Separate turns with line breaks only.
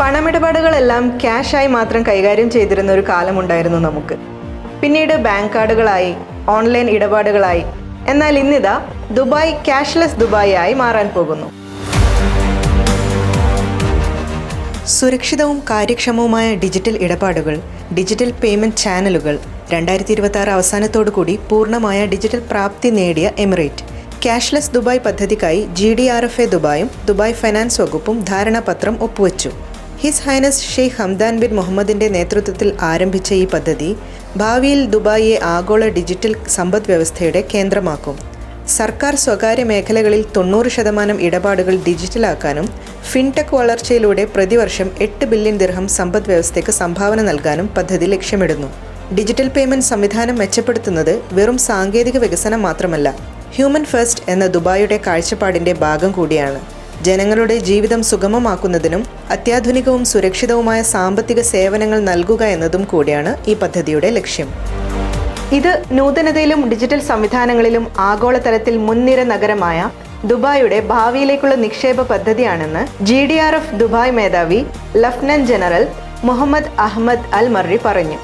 പണമിടപാടുകളെല്ലാം ക്യാഷായി മാത്രം കൈകാര്യം ചെയ്തിരുന്ന ഒരു കാലമുണ്ടായിരുന്നു നമുക്ക്. പിന്നീട് ബാങ്ക് കാർഡുകളായി ഓൺലൈൻ ഇടപാടുകളായി. എന്നാൽ ഇന്നിതാ ദുബായ് ക്യാഷ്ലെസ് ദുബായി ആയി മാറാൻ പോകുന്നു. സുരക്ഷിതവും കാര്യക്ഷമവുമായ ഡിജിറ്റൽ ഇടപാടുകൾ ഡിജിറ്റൽ പേയ്മെന്റ് ചാനലുകൾ രണ്ടായിരത്തി ഇരുപത്തി ആറ് അവസാനത്തോടു കൂടി പൂർണമായ ഡിജിറ്റൽ പ്രാപ്തി നേടിയ എമിറേറ്റ്. ക്യാഷ്ലെസ് ദുബായ് പദ്ധതിക്കായി G D R F A ദുബായും Dubai finance വകുപ്പും ധാരണാപത്രം ഒപ്പുവച്ചു. His highness Sheikh Hamdan bin മുഹമ്മദിന്റെ നേതൃത്വത്തിൽ ആരംഭിച്ച ഈ പദ്ധതി ഭാവിയിൽ ദുബായിയെ ആഗോള ഡിജിറ്റൽ സമ്പദ് വ്യവസ്ഥയുടെ കേന്ദ്രമാക്കും. സർക്കാർ സ്വകാര്യ മേഖലകളിൽ തൊണ്ണൂറ് ശതമാനം ഇടപാടുകൾ ഡിജിറ്റലാക്കാനും ഫിൻടെക് വളർച്ചയിലൂടെ പ്രതിവർഷം എട്ട് ബില്യൺ ദിർഹം സമ്പദ് വ്യവസ്ഥയ്ക്ക് സംഭാവന നൽകാനും പദ്ധതി ലക്ഷ്യമിടുന്നു. ഡിജിറ്റൽ പേയ്മെന്റ് സംവിധാനം മെച്ചപ്പെടുത്തുന്നത് വെറും സാങ്കേതിക വികസനം മാത്രമല്ല ഹ്യൂമൻ ഫസ്റ്റ് എന്ന ദുബായിയുടെ കാഴ്ചപ്പാടിന്റെ ഭാഗം കൂടിയാണ്. ജനങ്ങളുടെ ജീവിതം സുഗമമാക്കുന്നതിനും അത്യാധുനികവും സുരക്ഷിതവുമായ സാമ്പത്തിക സേവനങ്ങൾ നൽകുക എന്നതും കൂടിയാണ് ഈ പദ്ധതിയുടെ ലക്ഷ്യം. ഇത് നൂതനതയിലും ഡിജിറ്റൽ സംവിധാനങ്ങളിലും ആഗോളതലത്തിൽ മുൻനിര നഗരമായ ദുബായിയുടെ ഭാവിയിലേക്കുള്ള നിക്ഷേപ പദ്ധതിയാണെന്ന് G D R F Dubai മേധാവി lieutenant general Mohammed Ahmed Al Marri പറഞ്ഞു.